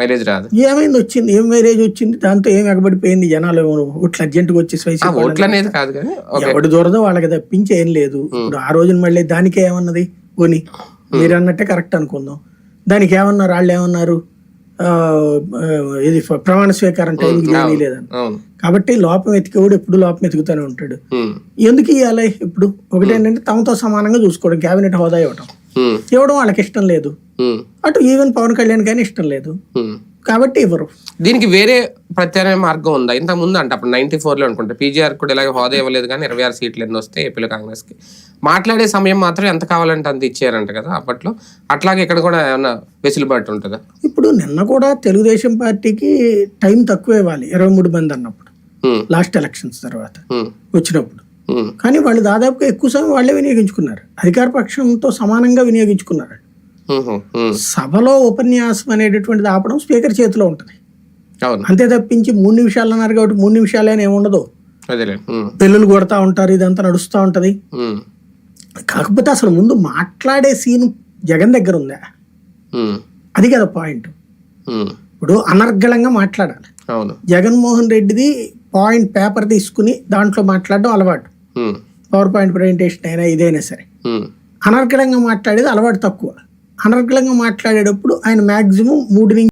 Mileage రాదు. ఏమైంది వచ్చింది? ఏం మ్యారేజ్ వచ్చింది? దాంతో ఏం ఎగబడిపోయింది? జనాలు ఇట్లా అర్జెంట్గా వచ్చేసి ఆ, వైసీపీ ఓట్లు అనేది కాదు ఎవడి దూరదో వాళ్ళకి తప్పించి ఏం లేదు. ఇప్పుడు ఆ రోజున మళ్ళీ దానికే ఏమన్నది పోని మీరు అన్నట్టే కరెక్ట్ అనుకుందాం. దానికి ఏమన్నారు? వాళ్ళు ఏమన్నారు? ఇది ప్రమాణ స్వీకారం టైంకి ఏమీ లేదని కాబట్టి లోపం ఎతికేవాడు ఎప్పుడు లోపం ఎతుకుతూనే ఉంటాడు. ఎందుకు ఇవ్వాలి ఇప్పుడు? ఒకటేంటంటే తమతో సమానంగా చూసుకోవడం కేబినెట్ హోదా ఇవ్వడం ఇవ్వడం వాళ్ళకి ఇష్టం లేదు. అటు ఈవెన్ పవన్ కళ్యాణ్ కానీ ఇష్టం లేదు. కాబట్టి ఇవ్వరు. దీనికి వేరే ప్రత్యామ్నాయ మార్గం ఉందా? ఇంత ముందు అంటే అప్పుడు నైన్టీ లో అనుకుంటా పీజీఆర్ కూడా ఇలాగే హోదా ఇవ్వలేదు కానీ ఇరవై ఆరు సీట్లు ఎన్ని వస్తాయి ఏపీలో కాంగ్రెస్కి మాట్లాడే సమయం మాత్రం ఎంత కావాలంటే అంత ఇచ్చారంట కదా అప్పట్లో. అట్లాగే ఇక్కడ కూడా ఏమన్నా వెసులుబాటు ఉంటుందా? ఇప్పుడు నిన్న కూడా తెలుగుదేశం పార్టీకి టైం తక్కువ ఇవ్వాలి ఇరవై మూడు మంది అన్నప్పుడు. లాస్ట్ ఎలక్షన్స్ తర్వాత. వచ్చినప్పుడు. కానీ వాళ్ళు దాదాపుగా ఎక్కువ సమయం వాళ్ళే వినియోగించుకున్నారు. అధికార పక్షంతో సమానంగా వినియోగించుకున్నారు. సభలో ఉపన్యాసం అనేటటువంటిది ఆపడం స్పీకర్ చేతిలో ఉంటుంది. అవును. అంతే తప్పించి మూడు నిమిషాలు అన్నారు కాబట్టి మూడు నిమిషాలే ఉండదు పెళ్ళిళ్ళు కొడతా ఉంటారు ఇదంతా నడుస్తూ ఉంటది. కాకపోతే అసలు ముందు మాట్లాడే సీన్ జగన్ దగ్గర ఉందా? అది కదా పాయింట్. ఇప్పుడు అనర్గళంగా మాట్లాడాలి. అవును. జగన్మోహన్ రెడ్డిది పాయింట్ పేపర్ తీసుకుని దాంట్లో మాట్లాడడం అలవాటు. పవర్ పాయింట్ ప్రజెంటేషన్ అయినా ఇదైనా సరే. అనర్గళంగా మాట్లాడేది అలవాటు తక్కువ. అనర్గళంగా మాట్లాడేటప్పుడు ఆయన మాక్సిమం మూడు నుంచి